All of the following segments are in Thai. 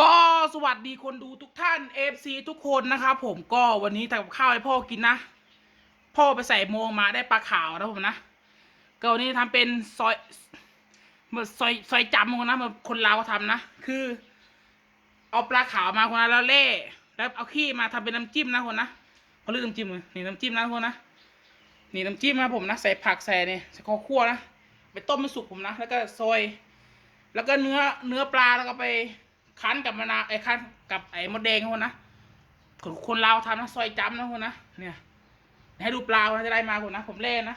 ก็สวัสดีคนดูทุกท่าน FC ทุกคนนะครับผมก็วันนี้ทำกับข้าวให้พ่อกินนะ พ่อไปใส่โมงมาได้ปลาขาวนะผมนะ ก็วันนี้ทำเป็นซอยมือนซอยซอยจำคนนะมือนคนลาวเขาทำนะ คือ เอาปลาขาวมาคนนะแล้วเล่แล้วเอาขี้มาทำเป็นน้ำจิ้มนะคนนะเขาเรียกน้ำจิ้มเลยนี่น้ำจิ้มนะคนนะนี่น้ำจิ้มนะผมนะใส่ผักใส่เนี่ยใส่ข้าวคั่วนะไปต้มให้สุกผมนะแล้วก็ซอย แล้วก็เนื้อเนื้อปลาแล้วก็ไป คั้นกับมะนาวไอ้คั้นกับไอ้มดแดงคนนะคนคนลาทำนะซอยจ้ำนะคนนะเนี่ยให้ดูปลาคนนะจะได้มาคนนะผมเล่นนะ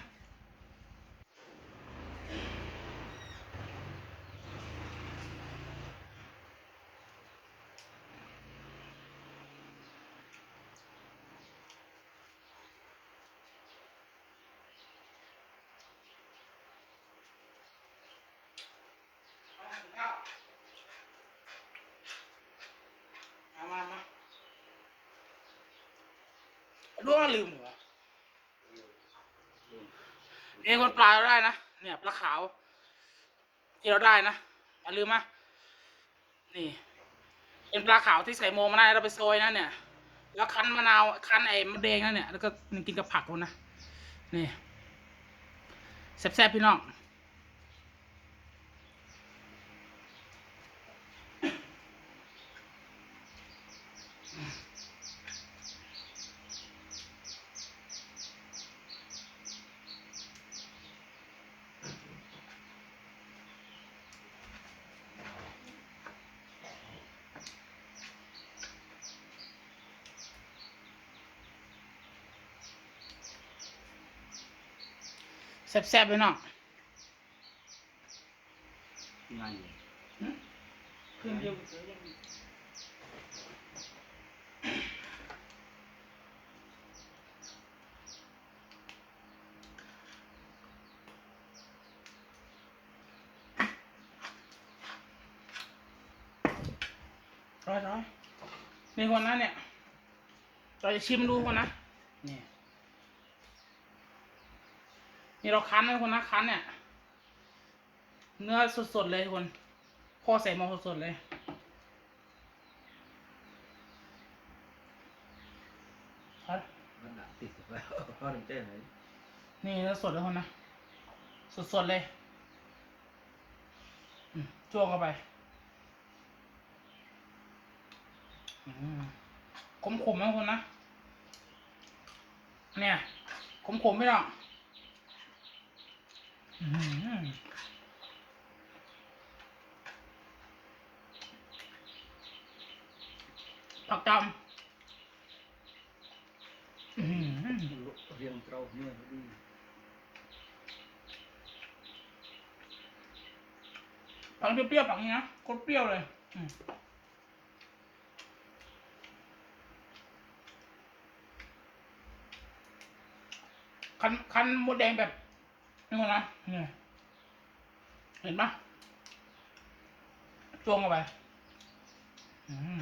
รู้ว่าลืมเหรอเองคนปลาเราได้นะ เนี่ยปลาขาวที่เราได้นะอย่าลืมนะนี่เป็นปลาขาวที่ใส่โมมาได้เราไปโซยนะเนี่ย แล้วคั้นมะนาวคั้นไอ้มะแดงนั่นเนี่ย แล้วก็กินกับผักคนนะนี่แซ่บๆพี่น้อง แซ่บๆพี่น้องไงเพิ่มเดียวร้อยร้อยนี่คนนั้นเนี่ย เราจะชิมดูคนนะนี่ นี่เราคั้นนะคนนะคั้นเนี่ย เนื้อสดๆเลยทุกคนพ่อใส่หมอสดๆเลยครับมันหนักติดแล้วพ่อถึงเต้นเลยนี่เนื้อสดเลยคนนะสดๆเลยอืมจ้วงเข้าไปอืมขมๆนะคนนะเนี่ยขมๆไม่หรอกอืม ผักดำอืมเรียงเตาเนี่ยดีผักเปรี้ยวๆผักนี้นะโคตรเปรี้ยวเลยคันคันมดแดงแบบ นี่คนนะนี่เห็นปะจ้วงเข้าไปอืม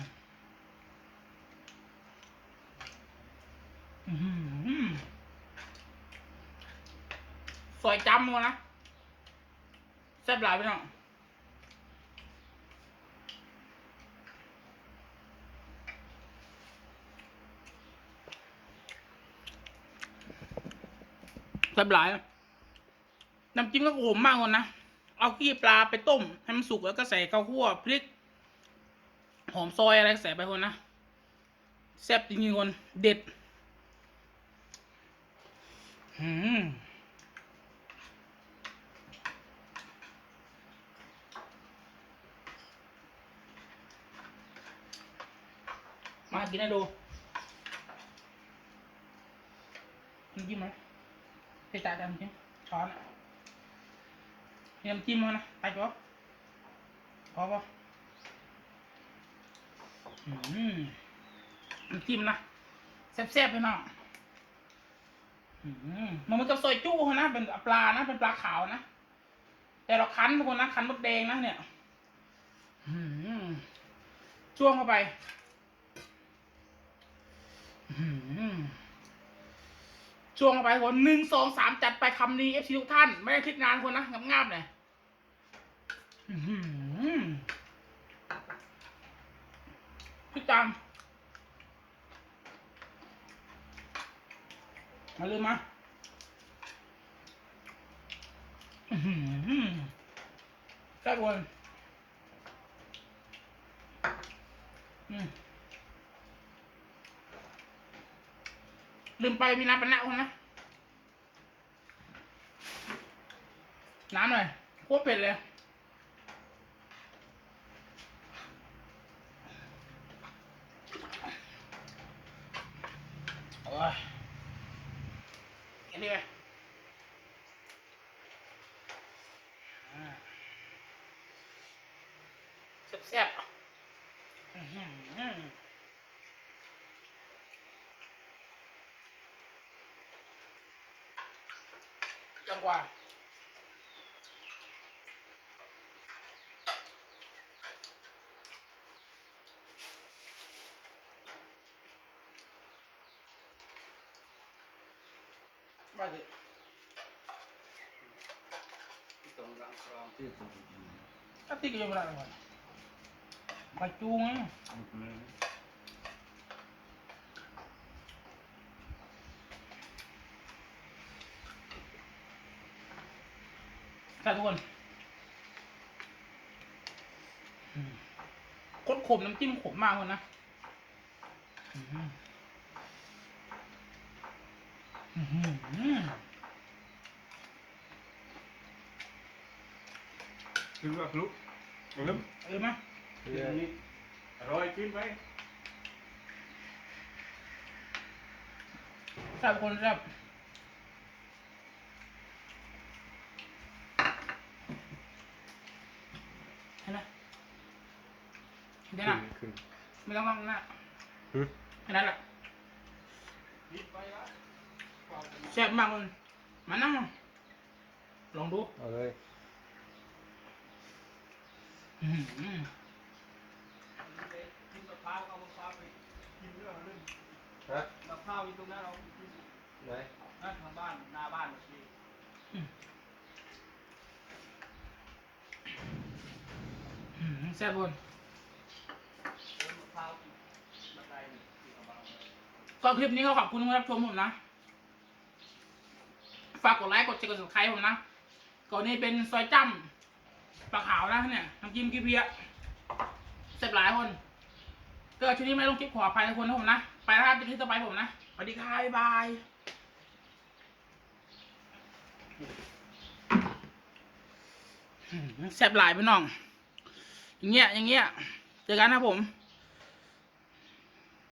อื้อหือซอยจำมันนะแซ่บหลายไปหน่อยแซ่บหลาย น้ำจิ้มก็ขมมากเลยนะ เอาขี้ปลาไปต้มให้มันสุกแล้วก็ใส่ข้าวคั่วพริก หอมซอยอะไรใส่ไปคนนะแซ่บจริงๆคนเด็ดหืมมากินให้ดูจิ้มไหมใส่จาดำจิ้มช้อน อะมีน้ำจิ้มมั้ยนะไปปะพอปะอืมน้ำจิ้มนะแซ่บๆไปหน่อยมันเหมือนกับซอยจู้เขานะเป็นปลานะเป็นปลาขาวนะแต่เราคั้นทุกคนนะคั้นมดแดงนะเนี่ยอืมจ้วงเข้าไปช่วงเข้าไปคนหนึ่งสองสามจัดไปคำนี้เอฟซีทุกท่าน ไม่ได้คิดนานคนนะงามๆเลย พี่จามมาลืมมาอือหือแซ่บคนลืมไปมีน้ำปะนะคนนะ น้ำหน่อยโคตรเผ็ดเลย โอ้ยอันนี้ไปอ่าแซ่บๆอื้อหือ จังกว่าว่าดิตรงรังครองที่สุดถ้าตีก็ยังไม่ได้เลยไปจูงไงใช่ทุกคนโคตรขมน้ำจิ้มขมมากเลยนะอือว่าลุกลืมเออมาเรื่องนี้อร่อยขึ้นไปแซ่บคนแซ่บเห็นไหมเห็นไหมล่ะ ขึ้น ไม่ต้องมองหน้าฮึแค่นั้นแหละแซ่บมากเลยมานั่งลองดูเอาเลยอื้อหือกินมะพร้าวเอามะพร้าวไปกินเรื่องเรื่องฮะมะพร้าวอยู่ตรงนั้นเรากินไหนนั่นทางบ้านหน้าบ้านเมื่อกี้อื้อหือแซ่บคน โอ้ยมะพร้าวกินบันไดนี่ที่เอามา ก็คลิปนี้ก็ขอบคุณที่รับชมผมนะ ฝากกดไลค์ กดแชร์ กด subscribe ผมนะ ก่อนนี้เป็นซอยจ้ำปลาขาวนะเนี่ยน้ำจิ้มกี้เพียเสร็จหลายคนก็ช่วงนี้ไม่ลงคลิปขออภัยทุกคนนะผมนะ ไปแล้วครับเป็นที่ต่อไปผมนะ สวัสดีครับบ๊ายบายแซ่บหลายพี่น้อง อย่างเงี้ย อย่างเงี้ย เจอกันนะผม